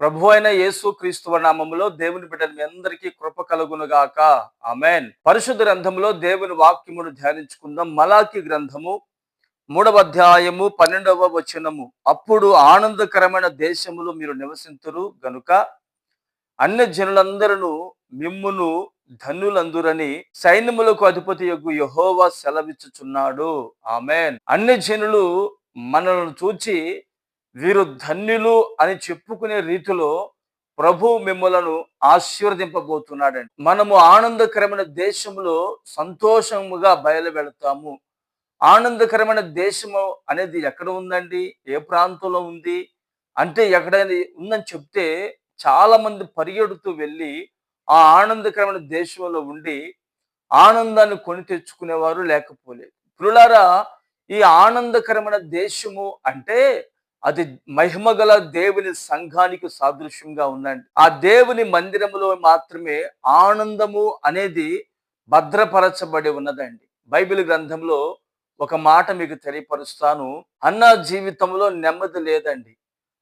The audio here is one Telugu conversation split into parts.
ప్రభు అయిన యేసు క్రీస్తువ నామములో దేవుని బిడ్డలు మీ అందరికీ కృప కలుగునుగాక. ఆమెన్. పరిశుద్ధ గ్రంథములో దేవుని వాక్యమును ధ్యానించుకుందాం. మలాకి గ్రంథము మూడవ అధ్యాయము పన్నెండవ వచనము. అప్పుడు ఆనందకరమైన దేశములో మీరు నివసింతురు గనుక అన్య జనులందరూ మిమ్మును ధనులందురని సైన్యములకు అధిపతి యొక్క యహోవా సెలవిచ్చుచున్నాడు. ఆమెన్. అన్య జనులు మనల్ని చూచి వీరు ధన్యులు అని చెప్పుకునే రీతిలో ప్రభు మిమ్మలను ఆశీర్వదింపబోతున్నాడండి. మనము ఆనందకరమైన దేశంలో సంతోషముగా బయలు వెళతాము ఆనందకరమైన దేశము అనేది ఎక్కడ ఉందండి? ఏ ప్రాంతంలో ఉంది? అంటే ఎక్కడైనా ఉందని చెప్తే చాలా మంది పరిగెడుతూ వెళ్ళి ఆ ఆనందకరమైన దేశంలో ఉండి ఆనందాన్ని కొని తెచ్చుకునేవారు లేకపోలేదు. పురులారా ఈ ఆనందకరమైన దేశము అంటే అది మహిమగల దేవుని సంఘానికి సాదృశ్యంగా ఉందండి. ఆ దేవుని మందిరములో మాత్రమే ఆనందము అనేది భద్రపరచబడి ఉన్నదండి. బైబిల్ గ్రంథంలో ఒక మాట మీకు తెలియపరుస్తాను. అన్న జీవితంలో నెమ్మది లేదండి.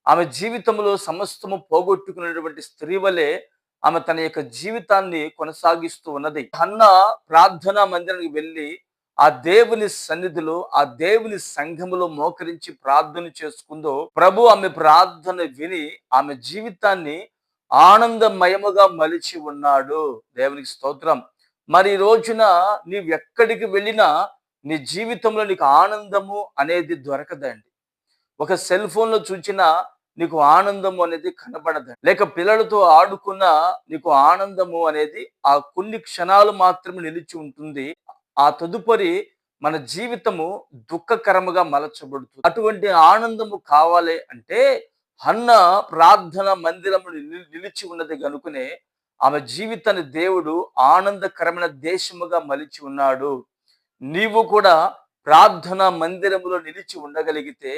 ఆమె జీవితంలో సమస్తము పోగొట్టుకున్నటువంటి స్త్రీ వలె ఆమె తన యొక్క జీవితాన్ని కొనసాగిస్తూ ఉన్నది. అన్న ప్రార్థనా మందిరానికి వెళ్ళి ఆ దేవుని సన్నిధిలో ఆ దేవుని సంఘములో మోకరించి ప్రార్థన చేసుకుందో ప్రభు ఆమె ప్రార్థన విని ఆమె జీవితాన్ని ఆనందమయముగా మలిచి ఉన్నాడు. దేవునికి స్తోత్రం. మరి ఈ రోజున నీవు ఎక్కడికి వెళ్ళినా నీ జీవితంలో నీకు ఆనందము అనేది దొరకదండి. ఒక సెల్ ఫోన్లో చూచినా నీకు ఆనందము అనేది కనబడదు లేక పిల్లలతో ఆడుకున్న నీకు ఆనందము అనేది ఆ కొన్ని క్షణాలు మాత్రమే నిలిచి ఉంటుంది. ఆ తదుపరి మన జీవితము దుఃఖకరముగా మలచబడుతుంది. అటువంటి ఆనందము కావాలి అంటే హన్న ప్రార్థన మందిరము నిలిచి ఉన్నది కనుకనే ఆమె జీవితాన్ని దేవుడు ఆనందకరమైన దేశముగా మలిచి ఉన్నాడు. నీవు కూడా ప్రార్థన మందిరములో నిలిచి ఉండగలిగితే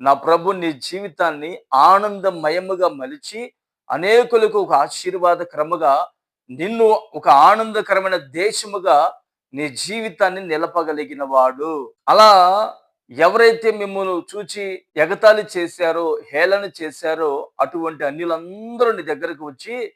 నా ప్రభు నీ జీవితాన్ని ఆనందమయముగా మలిచి అనేకులకు ఒక ఆశీర్వాదకరముగా నిన్ను ఒక ఆనందకరమైన దేశముగా నీ జీవితాన్ని నిలపగలిగిన వాడు. అలా ఎవరైతే మిమ్మల్ని చూచి ఎగతాళి చేశారో హేళన చేశారో అటువంటి అన్యులందరూ నీ దగ్గరకు వచ్చి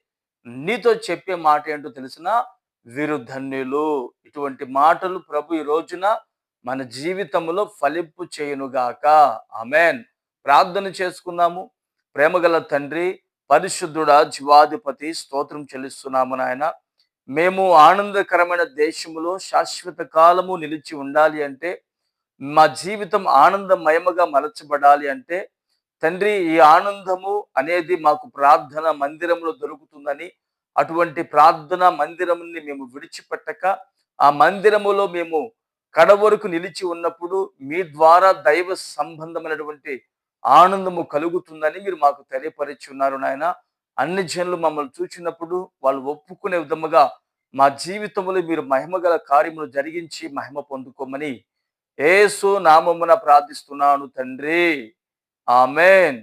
నీతో చెప్పే మాట ఏంటో తెలిసిన వీరు ధన్యులు ఇటువంటి మాటలు ప్రభు ఈ రోజున మన జీవితంలో ఫలింపు చేయునుగాక. ఆమెన్. ప్రార్థన చేసుకుందాము. ప్రేమగల తండ్రి పరిశుద్ధుడ జీవాధిపతి స్తోత్రం చెల్లిస్తున్నాము నాయన. మేము ఆనందకరమైన దేశములో శాశ్వత కాలము నిలిచి ఉండాలి అంటే మా జీవితం ఆనందమయముగా మలచబడాలి అంటే తండ్రి ఈ ఆనందము అనేది మాకు ప్రార్థన మందిరంలో దొరుకుతుందని అటువంటి ప్రార్థన మందిరముని మేము విడిచిపెట్టక ఆ మందిరములో మేము కడవరకు నిలిచి ఉన్నప్పుడు మీ ద్వారా దైవ సంబంధమైనటువంటి ఆనందము కలుగుతుందని మీరు మాకు తెలియపరిచి ఉన్నారు నాయన. అన్ని జనులు మమ్మల్ని చూచినప్పుడు వాళ్ళు ఒప్పుకునే విధముగా మా జీవితంలో మీరు మహిమగల కార్యములు జరిగించి మహిమ పొందుకోమని ఏసు నామమున ప్రార్థిస్తున్నాను తండ్రి. ఆమెన్.